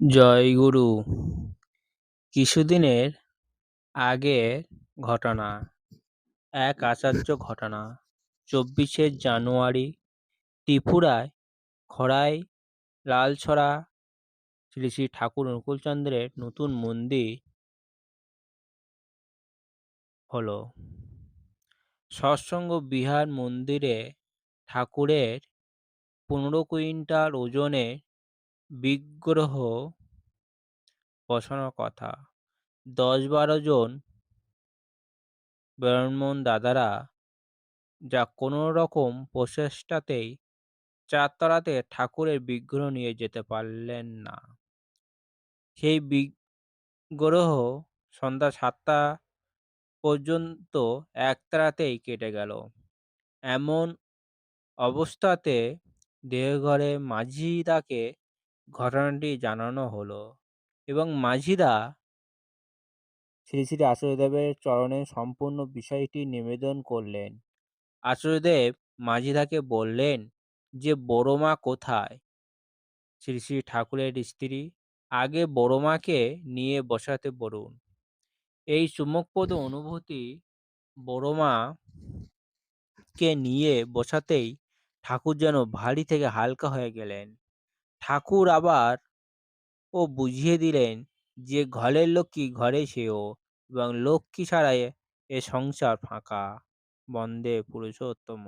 জয়গুরু কিছুদিনের আগের ঘটনা, এক আচার্য ঘটনা। চব্বিশে জানুয়ারি ত্রিপুরায় খড়াই, লালছড়া, শ্রী শ্রী ঠাকুর অনুকূলচন্দ্রের নতুন মন্দির হলো। সৎসঙ্গ বিহার মন্দিরে ঠাকুরের পনেরো কুইন্টাল ওজনের বিগ্রহ বসানোর কথা। দশ বারো জন ব্রাহ্মণ দাদারা যা কোনো রকম প্রচেষ্টাতেই চারতলাতে ঠাকুরের বিগ্রহ নিয়ে যেতে পারলেন না। সেই বিগ্রহ সন্ধ্যা সাতটা পর্যন্ত একতলাতেই কেটে গেল। এমন অবস্থাতে দেওঘরে মাঝিদাকে ঘটনাটি জানানো হলো এবং মাঝিদা শ্রী শ্রী আচার্যদেবের চরণে সম্পূর্ণ বিষয়টি নিবেদন করলেন। আচার্যদেব মাঝিদাকে বললেন যে বড়মা কোথায়? শ্রী শ্রী ঠাকুরের স্ত্রী, আগে বড়মাকে নিয়ে বসাতে বলুন। এই চুমকপদ অনুভূতি বড় মাকে নিয়ে বসাতেই ঠাকুর যেন ভারী থেকে হালকা হয়ে গেলেন। ঠাকুর আবার ও বুঝিয়ে দিলেন যে ঘরের লক্ষ্মী ঘরে সেও এবং লক্ষ্মী ছাড়াই এ সংসার ফাঁকা। বন্দে পুরুষোত্তম